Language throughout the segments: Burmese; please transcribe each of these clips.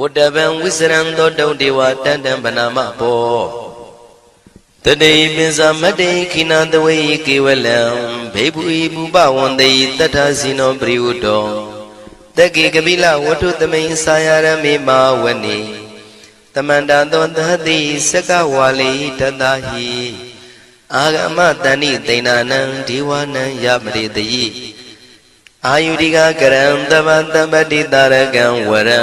ဝတ္တဗံဝိစရံသောတုံဒေဝတန်တံဗနာမဘောတတိပိစမတ္တိခိနသဝေကေဝလံဘေဘူဤဘူပဝန္တိတတ္ထဇိနောပရိဝတ္တောတက္ကိကပိလဝတ္ထုသမိန်စာယရမေမာဝနိတမန္တသောသဟတိစကဝါလိတတဟိအာဂမတဏိသိဏနံဒီဝနံယမရိတယိအာယုရိကကရံတဗ္ဗတပ္ပတိတာရကံဝရံ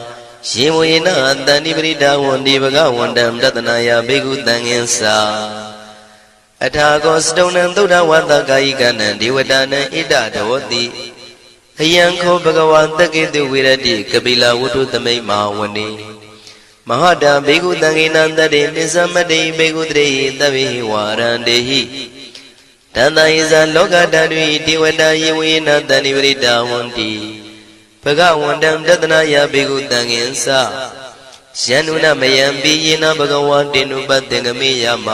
ယေဝေနတန္တိပရိဒါဝန္တိဘဂဝန္တံတတနာယဘေကုတံငင်္စာအထာကောစတုံနံသုဒ္ဓဝတ္တကာယိကနံဒေဝတာနံဣဒတဝတိအယံခောဘဂဝါတက္ကေတုဝိရတိကပိလဝတ္ထုသမိတ်မာဝနေမဟာတံဘေကုတံငေနံတတေပိသမတ္တိဘေကုတရေသဗ္ဗေဝါရန္တေဟိတန္တယဇာလောကဓာတုဤဒေဝတာယေဝေနတန္တိပရိတာဝန္တိ ဘဂဝန္တံတတနာယဘေကုတံငင်္စယန္နုနမယံပိယေနဘဂဝါတေနုပတ္တေငမေယမ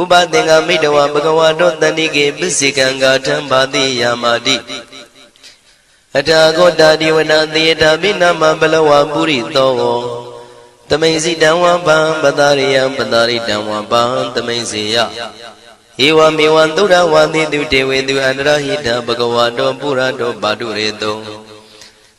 ဥပသင်္ကမိတဝဘဂဝါတောတန္တိကေပစ္စေကံဂါထံပါတိယာမာတိအထာဂောတာဒီဝနာသေယတာမိနာမဘလဝပုရိသောသမိန်စီတံဝပံပတာရိယံပတာရိတံဝပံသမိန်စီယဧဝမေဝံသုဒ္ဓဝါတိတုတေဝေတုအန္တရဟိတဘဂဝါတောပုရတောပါတုရေတော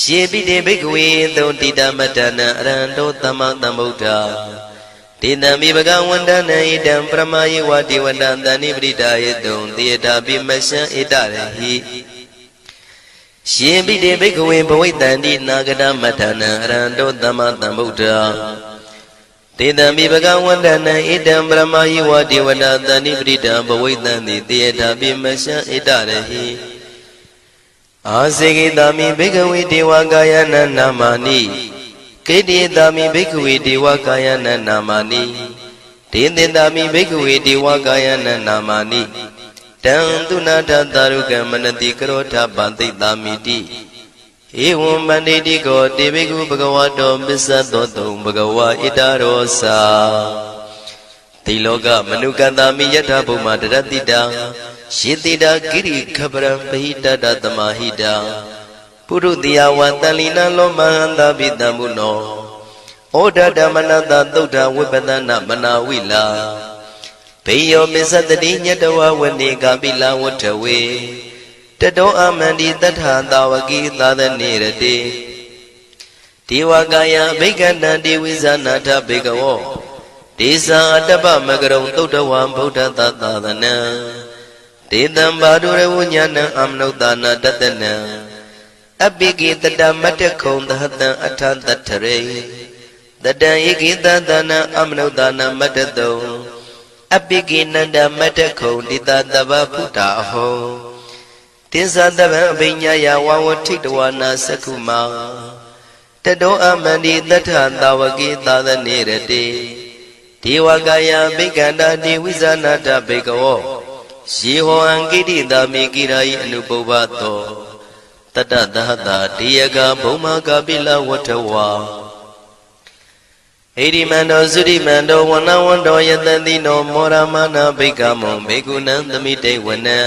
ယေပိတေဘိကဝေသုံတိတမတနံအရန္တောသမ္မာသမ္ဗုဒ္ဓဒေတံမိဘဂဝန္တနံဣတံပရမယေဝတိဝတံတဏိပရိဒာယေတုံတေတာပိမရှံဣတရဟိယေပိတေဘိကဝေဘဝိတန္တိနာဂတမတနံအရန္တောသမ္မာသမ္ဗုဒ္ဓတေတံမိဘဂဝန္တနံဣတံပရမယေဝတိဝတံတဏိပရိဒံဘဝိတန္တိတေတာပိမရှံဣတရဟိ အာစေကိတာမိဘိကဝေဒေဝကာယနာနာမာနိကိတိတာမိဘိကဝေဒေဝကာယနာနာမာနိဒေသင်တာမိဘိကဝေဒေဝကာယနာနာမာနိတံသူနာထတာရုကမနတိကရောထပန္တိတာမိတိဧဝံမန္တိတိကောတေဘိကုဘဂဝတောပစ္စသောတုံဘဂဝါဣတရောစာ တိလောကမနုကတာမိယထာဘုံမာတရတိတံယေတိတာကိရိခပရံပဟိတတသမာဟိတာပုရုတိယဝတန်လီနလောမဟန္တာပိတံမုနောဩဒဓမ္မနတသုဒ္ဓဝိပဒနာမနာဝိလာဘေယောမစ္စတတိညတဝဝနေကပိလဝထဝေတတောအမန္တိတထသာဝကိသာသနေရတိဒေဝကာယဘိက္ခဏံဒေဝိဇာနာထဘေကဝော ဒေဇာအတ္တပမကရုံသုဒ္ဓဝံဗုဒ္ဓသာသာသနံဒေတံဘာဒုရဝဉာဏံအမနုဿာနာတတနံအပိကိတတမတ္တခုံသဟတံအထတထရေတတံဧကိတသနံအမနုဿာနာမတ္တတုံအပိကိနန္ဒမတ္တခုံတိတတဗ္ဗဖုတာအဟောတိသတဗံအပိညာယဝဝထိတဝနာသက္ခုမာတတောအမန္တိတထသာဝကိသာသနေရတိ ဒေဝကာယဘိက္ခန္တာဒေဝိဇာနာတဘေကဝောယေဟောအံကိတိတာမိကိရာယအနုပုဗ္ဗတောတတသဟတာတေယကဘုံမကပိလဝထဝါဣရိမန္တောသုရိမန္တောဝနဝန္တောယတတိနောမောရမနာဘိက္ခမောဘေကုဏံသမိတေဝနံ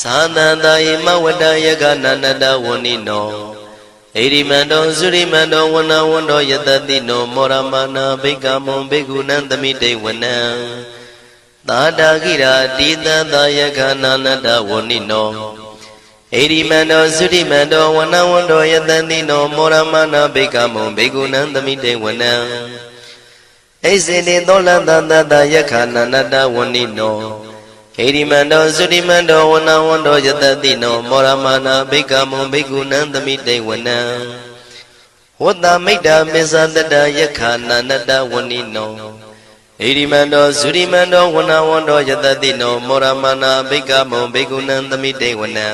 သာသန္တာယမဝတ္တယကနန္တဝဏိနော ဣရိမန္တောသုရိမန္တောဝနဝန္တောယတတိနောမောရမနာဘိက္ခမောဘေကုဏံသမိတေဝနံသာတာကိရာတိတသာယကနာနတဝဏိနောဣရိမန္တောသုရိမန္တောဝနဝန္တောယတတိနောမောရမနာဘိက္ခမောဘေကုဏံသမိတေဝနံဣစေတိသောလတတတယခာနန္တဝဏိနော ဣရိမန္တောသုရိမန္တောဝနဝန္တောယတတိနောမောရမနာဘိက္ခမောဘေကုဏံသမိတေဝနံဝတ္တမိတ္တမစ္ဆတတယခာနန္တဝဏိနောဣရိမန္တောသုရိမန္တောဝနဝန္တောယတတိနောမောရမနာဘိက္ခမောဘေကုဏံသမိတေဝနံ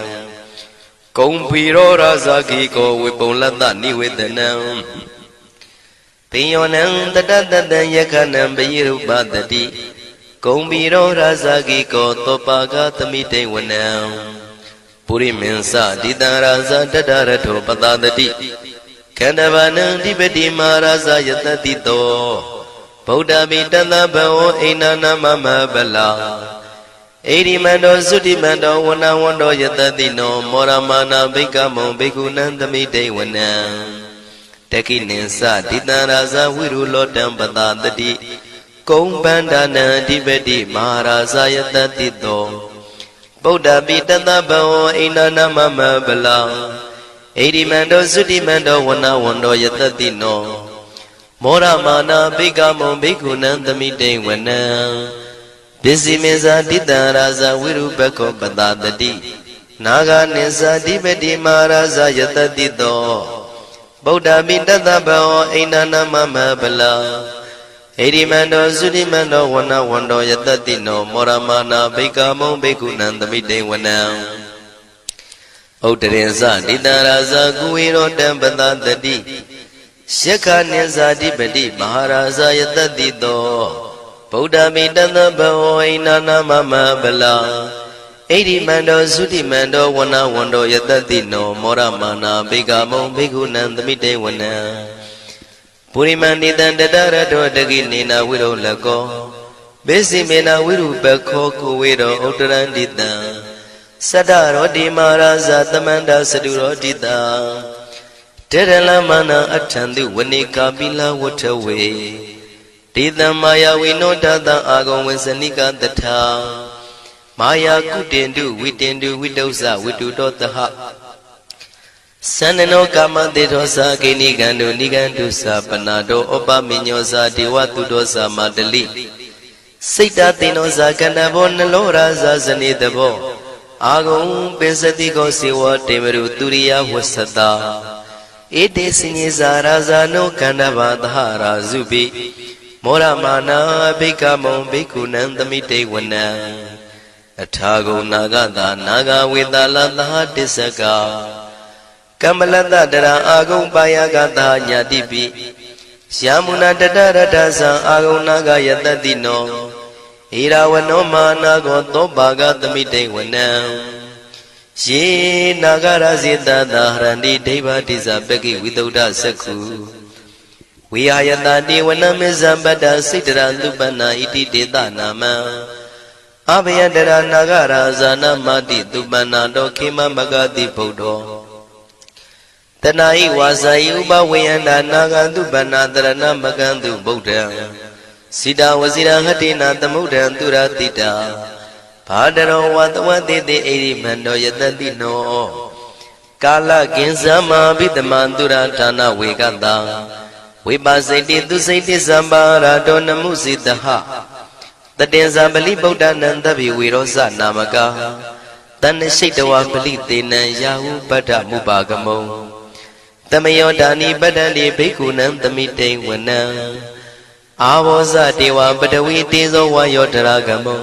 ကုံဖီရောရာဇာကိကောဝေပုံလတ္တနိဝေဒနံပိယောနံတတတတံယခနံပိရုပတတိ ကုံဖီရောရာဇာကိကောသောပါကသမိတေဝနံပုရိမင်းစဒိတံရာဇာတတရထောပတတတိခန္ဓဗနံဓိပတိမာရာဇာယတတိတောဗုဒ္ဓမိတသဗ္ဗဝအိနာနာမမဗလာဣရိမန္တောသုတိမန္တောဝနဝန္တောယတတိနောမောရမာနာဘိက္ခမောဘိက္ခုနံသမိတေဝနံတကိနိသဒိတံရာဇဝိရုလောတံပတာတတိ ကုံပန္ဒနာအဓိပတိမဟာရာဇယတတိတောဗုဒ္ဓပိတသဗ္ဗဝအိနာနာမမဗလာဣရိမန္တောသုတိမန္တောဝနဝန္တောယတတိနောမောရမာနာဘိက္ခမောဘိက္ခုနံသမိတေဝနံပစ္စည်းမေဇာတိတံရာဇဝိရုပခောပတတတိနာဂနိဇာတိပတိမာရာဇယတတိတောဗုဒ္ဓမိတတဘောအိန္ဒနာမမဗလာ ဣရိမန္တောသုတိမန္တောဝနဝန္တောယတတိနောမောရမနာဘိက္ခမောဘိက္ခုနံသမိတေဝနံဥဒ္ဒရေဇတိတံရာဇကုဝေရောတံပတတတိယက္ခနိဇာတိပတိမဟာရာဇယတတိတောဗုဒ္ဓမိတသဘဝိနာနာမမဗလာဣတိမန္တောသုတိမန္တောဝနဝန္တောယတတိနောမောရမာနာဘေကမုံဘေကုဏံသမိတေဝနံ ပုရိမန္တိတံတတရတောတကိနေနာဝိရောလကောဘေစီမေနာဝိရုပခောကုဝေရောဥတရန္တိတံသတ္တရောတိမာရာဇသမန္တာစတုရောတိတံတေရလမနာအထံတုဝနေကာပိလဝထဝေဒေသမာယဝိနောတတအာဂုံဝေစနိကတထာမာယာကုတင်တုဝိတင်တုဝိတုဇဝိတုတောတဟ သန္နနောကာမတေသောသာဂိနိကံတုနိကံတုသာပနာတောဩပမိညောသာဒေဝတုတောသာမတလိစိတ်တသိနောသာကန္တဘောနလောရာသာဇနေတဘောအာဂုံပိစတိကောစေဝတေမရုသူရိယဝဆတာဧတေစညေဇာရာဇာနောကန္တဘာသဟရာဇုပိမောရမာနာဘိက္ခမုံဘိက္ခုနံသမိတေဝနံအထာဂုဏနာဂတာနာဂဝေတလသဟတစ္စက ကမ္မလတတရာအာဂုံပါယကတာညာတိပိယာမုနာတတရတသံအာဂုဏနာဂယတတိနောဣရာဝနောမာနာကောသောပါကသမိတေဝနံယေနာဂရဇေတသာဟရန္တိဒိဗ္ဗတိဇပကိဝိတုဒ္ဓသက္ခုဝိဟာယတတိဝနမေဇံပတ္တစိတ္တရသုပ္ပနာဣတိတေတနာမံအဘယတရနာဂရာဇာနမတိသုပ္ပနာတောခေမမဂတိဗုဒ္ဓော တဏှာဤဝါစာဤဥပဝေယန္တာနာဂန္တုဗန္နာတရဏမကံတုဗုဒ္ဓံစိတာဝစီရဟတိနာသမုဒ္ဒံသူရတိတာဘာတရောဝတဝတိတိအိရိမန္တောယတတိနောကာလကင်ဇမဘိတမန္တုရဌာနဝေကတံဝိပါစိတိသူစိတိသမ္ပါရာတောနမှုစိတဟတတင်္ဇာပလိဗုဒ္ဓနံတဗ္ဗေဝေရောဇနာမကာတဏ္ဍရှိတဝပလိသေနံယာဟုပတ္ထမုပါကမုံ တမယောဒာနိပတ္တန္တိဘိက္ခုနံသမိတိန်ဝနံအာဘောဇတေဝပတဝီတေဇောဝါယောတရာကမုံ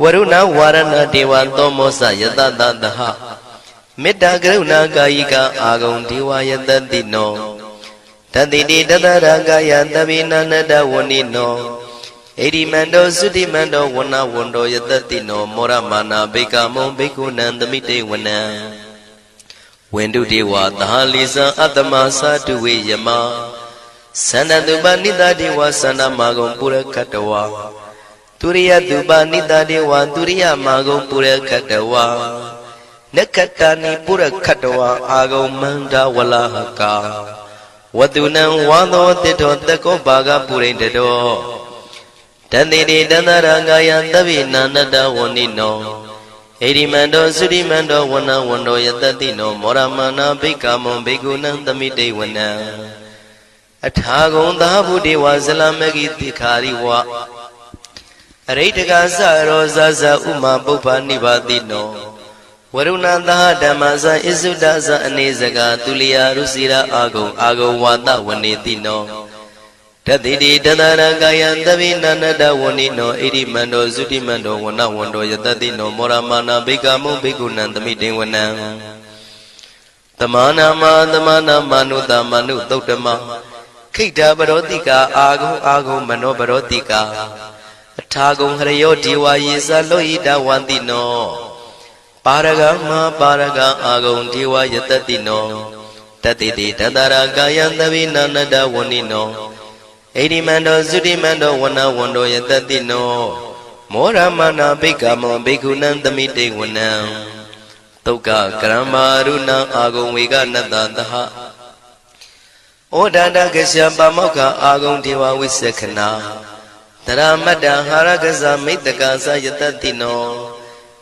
ဝရုဏဝါရဏတေဝသောမောဇယတတသဟမေတ္တာကရုဏာကာယိကအာဂုံဒေဝယတတိနောတတိတိတတရာကာယသဗ္ဗိနာနတဝဏိနောဣတိမန္တောသုတိမန္တောဝနဝန္တောယတတိနောမောရမာနာဘေကမုံဘေကုဏံသမိတေဝနံ ဝန္တုတေဝသဟလိဇံအတ္တမသာတုဝေယမသန္တတုပနိတတေဝသန္တမာဂုံပုရခတဝါသူရိယတုပနိတတေဝသူရိယမာဂုံပုရခတဝါနက္ခတာနိပုရခတဝါအာဂုံမန္တဝလဟကာဝတုနံဝါသောတိတောတကောဘာဂပုရိတတောတန်တိတိတန္တရာဂာယသဗ္ဗိနာနတဝဏိနော ဣရိမန္တောသုရိမန္တောဝနဝန္တောယတတိနောမောရမနာဘိက္ခမုံဘိက္ခုနံသမိတေဝနံအထာဂုံသာဘုဒေဝဇလမဂိတိခာရိဝအရိတကသရောဇဇဥမာပုပ္ပနိဗ္ဗာတိနောဝရုဏသဟဓမ္မဇဣစုဒဇအနေစကသူလျာရုစီရာအာဂုံအာဂုံဝါဒဝနေတိနော တတိတိတတရကာယံသဗိနန္တဝဏိနောဣရိမန္တောသုတိမန္တောဝနဝန္တောယတတိနောမောရမာနာဘိကမုဘိကုဏံသမိတေဝနံတမနာမတမနာမနုတမနုသုတ်တမခိတ္တပရောတိကာအာဂုံအာဂုံမနောပရောတိကာအထာဂုံဟရယောဒီဝါယေသလောဣတဝန္တိနောပါရဂမပါရဂအာဂုံဒီဝယတတိနောတတိတိတတရာကာယံသဗိနန္တဝဏိနော ဣတိမန္တောသုတိမန္တောဝနဝန္တောယတတိနောမောရမနာဘိက္ခမောဘိက္ခုနံသမိတေဝနံတုတ်ကကရမရုဏအာဂုံဝေကနတသဟဩဒန္တကရှပမောက္ခအာဂုံဒေဝဝိသခနာတရမတ္တဟာရကဇမိတ္တကသယတတိနော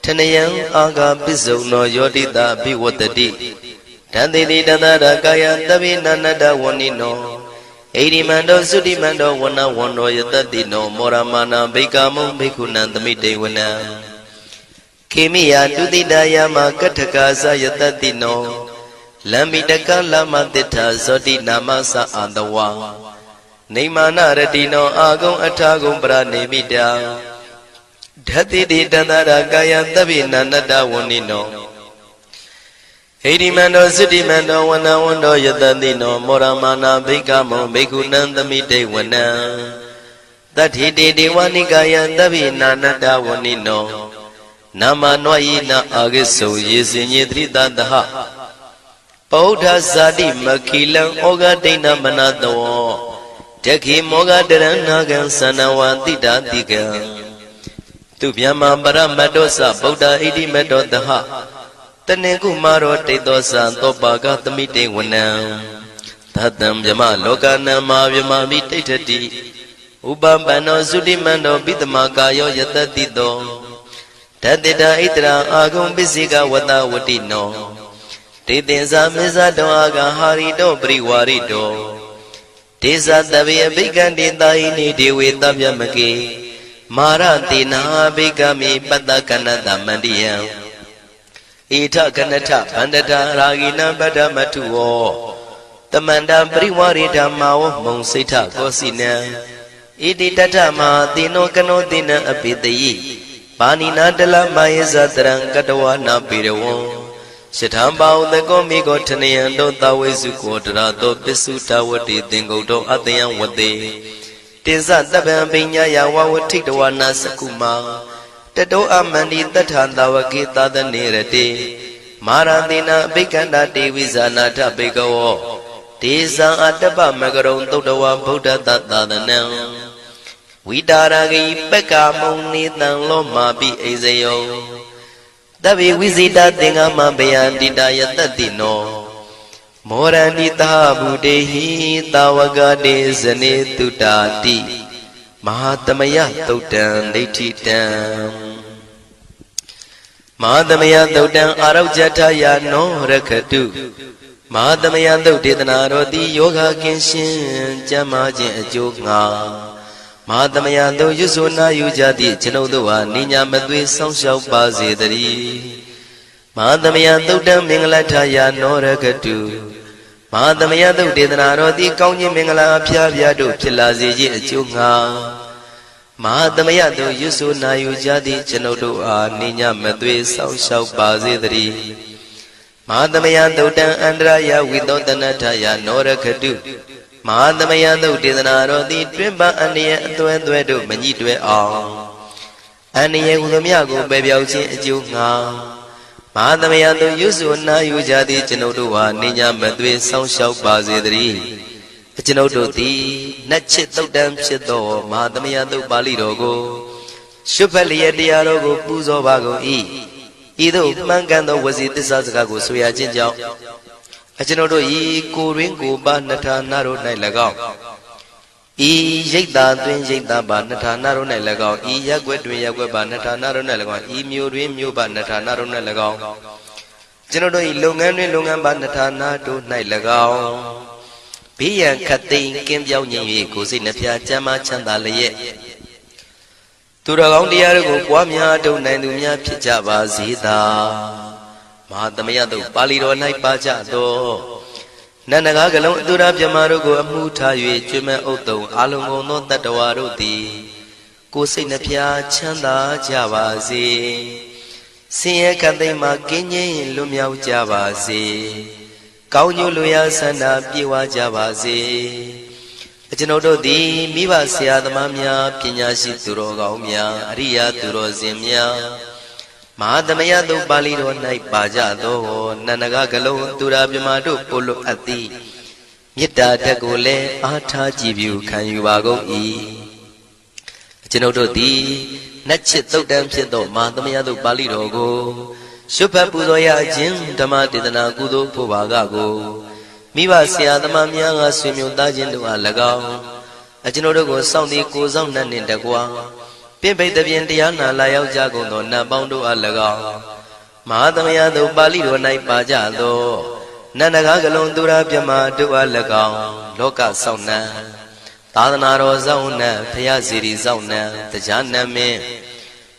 ထနယံအာဂပစ္စုံနောယောတိတာဘိဝတ္တိတန်တိတိတန္တရာကာယသဗ္ဗိနန္တဝဏိနော ဣရိမန္တောသုတိမန္တောဝနဝန္တောယတတိနောမောရမာနာဘိကာမုံဘိက္ခုနံသမိတေဝနံခေမိယတုတိတယမကထကာသယတတိနောလမ္မိတကလမတိထာဇောတိနာမသအာတဝါနေမာနရတိနောအာဂုံအထာဂုံပရနေမိတာဓတ္တိတိတန္တရာကာယသဗ္ဗိနန္တဝဏိနော ဟိရိမန္တောသုတိမန္တောဝနဝန္တောယတတိနောမောရမာနာဘိက္ခမောဘိက္ခုနံသမိတေဝနံတတ္ထိတေဒေဝနိကာယသဗ္ဗိနာနတဝဏိနောနာမနွယိနာအာဂိစုယေစင်ညေတိတတဟပောဋ္ဌဇာတိမခိလံဩဃဒိဏမနတောတခိမောဃတရဏဂံသနဝတိတာတိကံသူဗျမပရမတ္တောသဗုဒ္ဓဣတိမတ္တောတဟ တနေကုမာရောတိတ်သောသံသောပါကသမိတေဝနံသတ္တံဗျမလောကနံမာဗျမမိတိဋ္ဌတိဥပပန္နောသုတိမန္တောပိတမကာယောယတတိတောတတေတာဣတရာအာဂုံပစ္စေကဝတဝတိနောတေတင်္ဇာမေဇတောအာဂဟာရိတောပရိဝါရိတောဒေဇတဗေအဘိကံတေတာဟိနေဒေဝေတဗျမကေမာရတေနာဘိကမိပတ္တကနတမန္တိယံ ဣထကနထဗန္တတာရာဂိနံပတ္တမထုဝောတမန္တပရိဝရိဓမ္မာဝမုံစိဋ္ဌကောစီနံဣတိတထမဟာတိနောကနောတိနံအပိတယိပါဏိနာတလမယေဇတရံကတဝနာပေရဝံယထံပါဥတကောမိကောထနယံတောတဝေစုကောတရာတောပစ္စုတဝတိသင်္ကုတ်တောအတယံဝတေတင်စတပံပညာယဝဝထိတဝနာစကုမာ တတောအမန္တိတထံတဝကေသာသနေရတေမာရတိနာအဘိကန္တာတေဝိဇာနာထဘေကဝောဒေဇံအတ္တပမကရုံသုတ်တဝဗုဒ္ဓတသာသနံဝိတာရဂိပက္ကမုံနေတံလောမာပိအိဇယောတဗ္ဗေဝိဇိတသင်္ဃမဘယန္တိတယတတိနောဣမောရန္တိသာဗုတေဟိတာဝကတေဇနေတုတာတိမဟာသမယသုတ်တံဒိဋ္ဌိတံ မဟာသမယသုတ်တံအာရုဇထယာနောရခတုမဟာသမယသုတ်ဒေသနာတော်သည်ယောဂကင်းရှင်ကျမ်းမာခြင်းအကျိုးငှာမဟာသမယသုတ်ရွဆိုနာယူကြသည့်ကျွန်ုပ်တို့ဟာနိညာမသွေဆောင်းလျှောက်ပါစေတည်းမဟာသမယသုတ်တံမင်္ဂလထယာနောရခတုမဟာသမယသုတ်ဒေသနာတော်သည်ကောင်းခြင်းမင်္ဂလာအဖျားဖျားတို့ဖြစ်လာစေခြင်းအကျိုးငှာ မဟာသမယတို့ရွဆိုနာယူကြသည့်ကျွန်ုပ်တို့အားနိညာမသွေဆောင်းလျှောက်ပါစေတည်းမဟာသမယသုတ်တံအန္တရာယဝိသောတနထယာနောရခတုမဟာသမယသုတ်ဒေသနာတော်သည်တွင်ပန်းအန္တရာယ်အသွဲသွဲတို့မညှိတွဲအောင်အန္တရာယ်ဟူသမျှကိုပယ်ပြောက်ခြင်းအကျိုးငှာမဟာသမယတို့ရွဆိုနာယူကြသည့်ကျွန်ုပ်တို့ဟာနိညာမသွေဆောင်းလျှောက်ပါစေတည်း ကျွန်ုပ်တို့သည်နတ်ချစ်တုတ်တံဖြစ်သောမဟာသမယတုတ်ပါဠိတော်ကိုရှုဖက်လျက်တရားတော်ကိုပူဇော်ပါကုန်၏ဤသို့မှန်ကန်သောဝစီသစ္စာစကားကိုဆိုရခြင်းကြောင့်အကျွန်ုပ်တို့ဤကိုရင်းကိုပါနှထာနာတို့၌၎င်းဤရိတ်တာတွင်ရိတ်တာပါနှထာနာတို့၌၎င်းဤရက်ွက်တွင်ရက်ွက်ပါနှထာနာတို့၌၎င်းဤမျိုးတွင်မျိုးပါနှထာနာတို့၌၎င်းကျွန်ုပ်တို့ဤလုပ်ငန်းတွင်လုပ်ငန်းပါနှထာနာတို့၌၎င်း ဘေးရန်ခတ်သိမ်းကင်းပြောင်းခြင်း၍ကိုယ်စိတ်နှပြချမ်းသာချမ်းသာလျက်သူတော်ကောင်းတရားတို့ကိုပွားများထုတ်နိုင်သူများဖြစ်ကြပါစေသာမဟာသမယတုပါဠိတော်၌ပါကြသောနန္ဒကားကလုံးအတူရာမြမတို့ကိုအမှုထား၍ကျွမ်းမဲ့ဥတုံအာလုံကုန်သောတတ္တဝါတို့သည်ကိုယ်စိတ်နှပြချမ်းသာကြပါစေဆင်းရဲခတ်သိမ်းမှကင်းငြိမ်းလွတ်မြောက်ကြပါစေ ကောင်းကျိုးလူရဆန္ဒပြေဝကြပါစေအကျွန်ုပ်တို့သည်မိဘဆရာသမားများပညာရှိသူတော်ကောင်းများအရိယာသူတော်စင်များမဟာသမယတုပါဠိတော်၌ပါကြသောနန္ဒကကလုံးသူရာမြမတို့ပို့လို့အပ်သည်မေတ္တာတက်ကိုလည်းအားထားကြည်ပြုခံယူပါကုန်၏အကျွန်ုပ်တို့သည်နတ်ချစ်တုတ်တံဖြစ်သောမဟာသမယတုပါဠိတော်ကို ရှုဖတ်ပူဇော်ရခြင်းဓမ္မဒေသနာကုသိုလ်ဖို့ပါကကိုမိဘဆရာသမားများကဆွေမျိုးသားချင်းတို့အား၎င်းအကျွန်ုပ်တို့ကိုစောင့်တည်ကိုစောင့်နှံ့နှင့်တကွာပြင့်ပိတ်တပြင်းတရားနာလာရောက်ကြကုန်သောနတ်ပေါင်းတို့အား၎င်းမဟာသမယသို့ပါဠိတော်၌ပါကြသောနန္ဒကားကလုံးသူရာမြမတို့အား၎င်းလောကစောင့်နှံသာသနာတော်စောင့်နှံဖရာစီရီစောင့်နှံတရားနမင်း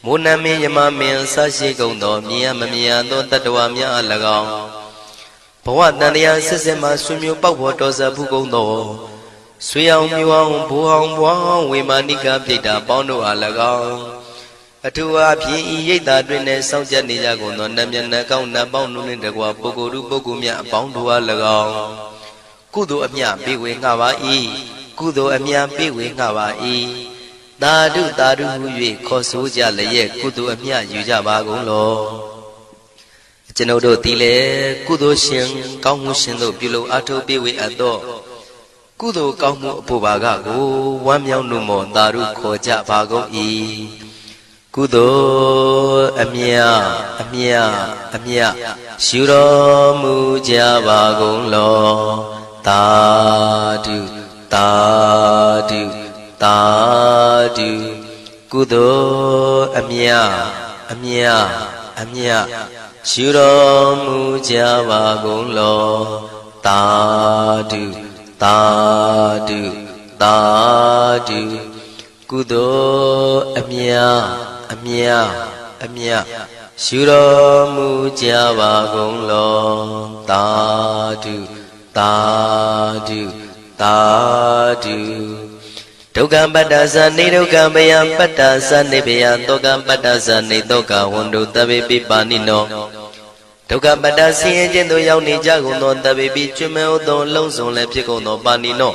မိုးနမင်းယမမင်းဆရှိကုန်သောမြင်ရမမြင်ရသောတတ္တဝါများအား၎င်းဘဝတန်တရားစစ်စစ်မှဆွေမျိုးပေါက်ဖို့တော်စပ်ဘူးကုန်သောဆွေအောင်မြူအောင်ဘူအောင်ဘွားအောင်ဝေမာနိကပြိတ္တာပေါင်းတို့အား၎င်းအထူးအားဖြင့်ဤရိတ်တာတွင်လည်းစောင့်ကြနေကြကုန်သောနတ်မြတ်နတ်ကောင်းနတ်ပေါင်းတို့နှင့်တကွာပုဂ္ဂိုလ်လူပုဂ္ဂိုလ်များအပေါင်းတို့အား၎င်းကုသိုလ်အမြပေးဝေငှပါ၏ကုသိုလ်အမြပေးဝေငှပါ၏ သာဓုသာဓုဟု၍ခေါ်ဆိုကြလျက်ကုသိုလ်အမြယူကြပါကုန်လောကျွန်ုပ်တို့သည်လည်းကုသိုလ်ရှင်ကောင်းမှုရှင်တို့ပြုလုပ်အားထုတ်ပေးဝေအပ်သောကုသိုလ်ကောင်းမှုအဖို့ပါကကိုဝမ်းမြောက်နှုမောသာဓုခေါ်ကြပါကုန်၏ကုသိုလ်အမြအမြအမြယူတော်မူကြပါကုန်လောသာဓုသာဓု သာဓုကုသိုလ်အမြအမြအမြယူတော်မူကြပါကုန်လောသာဓုသာဓုသာဓုကုသိုလ်အမြအမြအမြယူတော်မူကြပါကုန်လောသာဓုသာဓုသာဓု ဒုက္ခပတ္တသနေဒုက္ခမယပတ္တသနေဘယတောကပတ္တသနေတောကဝန္တုတဗေပိပါဏိနောဒုက္ခပတ္တဆင်းရဲခြင်းသို့ရောက်နေကြကုန်သောတဗေပိကျွမဲဥသောလုံးစုံလည်းဖြစ်ကုန်သောပါဏိနော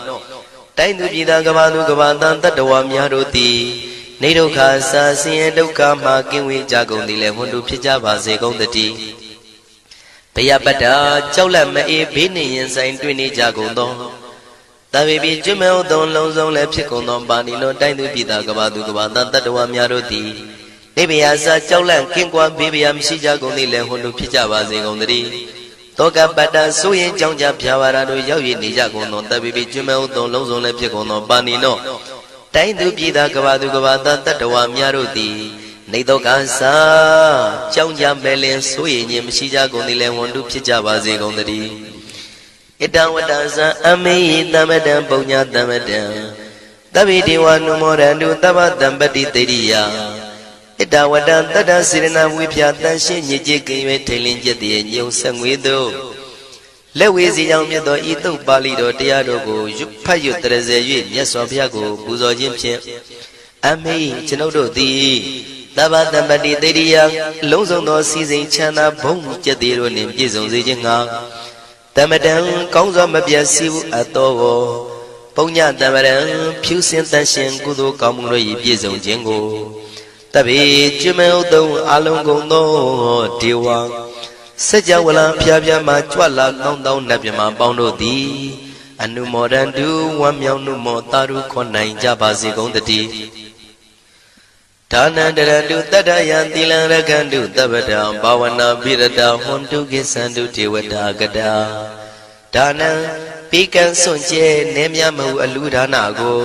တိုင်းသူပြည်သားကဘာသူကဘာတန်တတ္တဝါများတို့သည်နေဒုက္ခစာဆင်းရဲဒုက္ခမှကင်းဝေးကြကုန်သည်လည်းဝန္တုဖြစ်ကြပါစေကုန်တည်းဘယပတ္တကြောက်လန့်မအေးဘေးနှင့်ရင်ဆိုင်တွေ့နေကြကုန်သော တဗေပိကျွမဲဥသောလုံးစုံလည်းဖြစ်ကုန်သောပါဏိနောတိုင်းသူပြည်သားကဘာသူကဘာတန်တတ္တဝါများတို့သည်နေဗျာစာကြောက်လန့်ကင်းကွာဘေးဗျာမရှိကြကုန်သည်လည်းဟွန်တို့ဖြစ်ကြပါစေကုန်သတည်းတောကပတ္တဆိုရင်ကြောင့်ကြဖြာပါရာတို့ရောက်ရည်နေကြကုန်သောတပ်ပိပိကျွမ်းမဲဥသောလုံးစုံလည်းဖြစ်ကုန်သောပါဏိနောတိုင်းသူပြည်သားကဘာသူကဘာသားတတ္တဝါများတို့သည်နေတော့ကသာကြောင့်ကြမဲ့လင်ဆိုရင်ခြင်းမရှိကြကုန်သည်လည်းဝန်တုဖြစ်ကြပါစေကုန်သတည်း ဣတံဝတ္တဇံအမေယတမတံပုံညာတမတံတဗ္ဗေဒေဝနုမောရန္တုတဗ္ဗတံပတိတေရိယဣတဝတ္တတတ္တစေရနာဝိဖြာတန်ရှင်းညစ်ကြေးကင်၍ထိန်လင်းကျက်တည်းညုံဆက်ငွေတို့လက်ဝေစီကြောင့်မြတ်သောဤတုတ်ပါဠိတော်တရားတော်ကိုရွတ်ဖတ်ရွတ်တရစေ၍မြတ်စွာဘုရားကိုပူဇော်ခြင်းဖြင့်အမေကျွန်ုပ်တို့သည်တဗ္ဗတံပတိတေရိယအလုံးစုံသောစီစဉ်ချမ်းသာဘုံကျက်သေးတို့နှင့်ပြည့်စုံစေခြင်းငှာ တမတံကောင်းစွာမပြတ်စီဘူးအပ်တော်ကိုပုံညတမရံဖြူစင်တန်ရှင်ကုသိုလ်ကောင်းမှုတို့၏ပြည့်စုံခြင်းကိုတပိကျွမေဥတုံအလုံးကုန်သောဒေဝစัจ java လံဖျားဖျားမှကြွလာကောင်းသောနတ်မြမပေါင်းတို့သည် အနုမောဒန္တုဝမ်းမြောက်နှုမောတာရုခွန်နိုင်ကြပါစေကုန်တည်း ဒါနန္တရတုတတ္တယံသီလံရကန္တုတပ္ပတံဘာဝနာပိရတဟွန်တုကိသန္တုဒေဝတာကတာဒါနံပိကံစွန့်ကျဲနေမြမဟုအလူဒါနာကို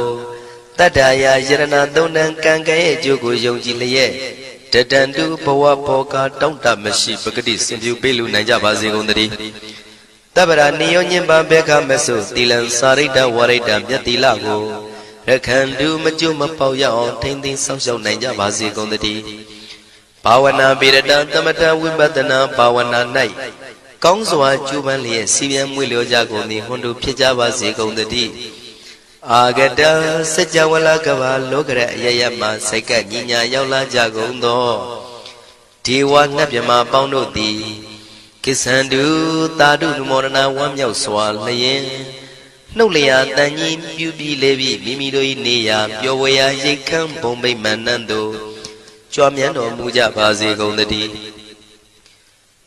တတ္တရာယရဏသုံးတန်ကံကဲရဲ့အကျိုးကိုယုံကြည်လျက်တတန္တုဘဝဘောကတောင့်တမရှိပဂတိစင်ပြူပေးလူနိုင်ကြပါစေကုန်သတည်းတပ္ပရာနိယောညင်ပဘေခမဆုသီလံစာရိတ္တဝရိတ္တမြတ်တိလကိုရ ခန္တုမကျွမပေါရအောင်ထိမ့်သိမ်းဆောက်ရှောက်နိုင်ကြပါစေကုန်သတည်းဘာဝနာပိရတသမထဝိပဿနာဘာဝနာ၌ကောင်းစွာကျူးပန်းလျက်စီပြန်မွေလျောကြကုန်သည်ဟွန်တို့ဖြစ်ကြပါစေကုန်သတည်းအာဂတစัจ java လကဘာလောကရအယယမစိတ်ကညီညာရောက်လာကြကုန်သောဒေဝနတ်မြမပေါင်းတို့သည်ကိစ္ဆန္တုတာတုနမောရဏဝမ်းမြောက်စွာလျင် နှုတ်လျာတန်ကြီးပြူပြီးလေပြီးမိမိတို့၏နေရာပျော်ဝေရာရိတ်ခမ်းဘုံမိတ်မန္နန်တို့ကြွားမြန်းတော်မူကြပါစေကုန်သတည်း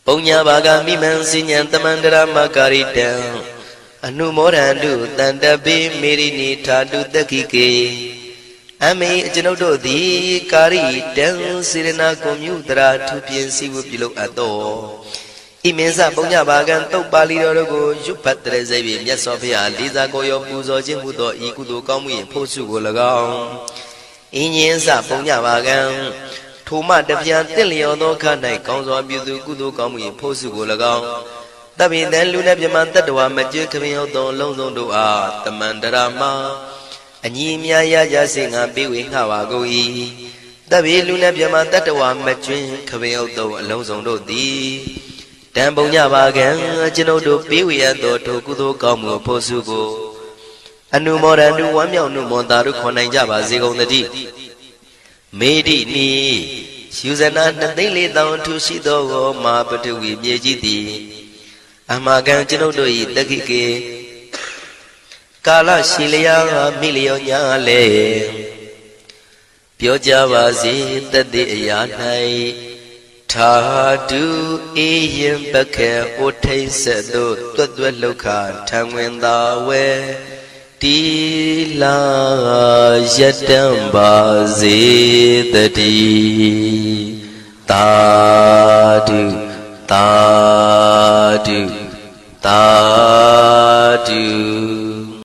ပုံညာဘာဂမိမံစဉ္ဉံတမန္တရမကာရိတံအနုမောဒန္တုတန်တပိမေရိနိထာတုတက္ခိကေအမေအကျွန်ုပ်တို့သည်ကာရိတံစေရနာကွန်မြူတရာထူပြင်းစီဝပြုလုပ်အပ်တော် ဣမင်းစပုံညဘာကံတုတ်ပါဠိတော်တို့ကိုရွတ်ဖတ်တဲ့စိတ်ဖြင့်မြတ်စွာဘုရားလေးစားကိုရောပူဇော်ခြင်းမှုသောဤကုသိုလ်ကောင်းမှု၏ဖို့စုကို၎င်းအင်းရင်စပုံညဘာကံထိုမှတပြန်တင့်လျော်သောခါ၌ကောင်းစွာပြုသူကုသိုလ်ကောင်းမှု၏ဖို့စုကို၎င်းတပိတံလူနဲ့မြမတတ္တဝါမကျွခမင်းဟုတ်သောအလုံးစုံတို့အားတမန္တရာမအညီအများရကြစေငါပေးဝေငှပါကုန်၏တပိလူနဲ့မြမတတ္တဝါမကျွင်းခမင်းဟုတ်သောအလုံးစုံတို့သည် တံပုံညပါကံကျွန်ုပ်တို့ပေးဝေရသောထိုကုသိုလ်ကောင်းမှုဖို့စုကိုအနုမောဒန္တုဝမ်းမြောက်နှုမောတာတို့ခွန်နိုင်ကြပါစေကုန်သတည်းမေတိနီယူဇနာနှစ်သိန်းလေးတောင်ထူရှိသောမာပတဝီမြေကြီးသည်အမကံကျွန်ုပ်တို့၏တက္ခိကေကာလရှိလျာမိလျောညာလေပြောကြပါစေတသက်အရာ၌ ထာတုအေယံပခေဩထိတ်ဆက်သို့တွတ်တွတ်လောက်ခထံဝင်သာဝဲတီလာယတံပါစေတတိတာတုတာတုတာတု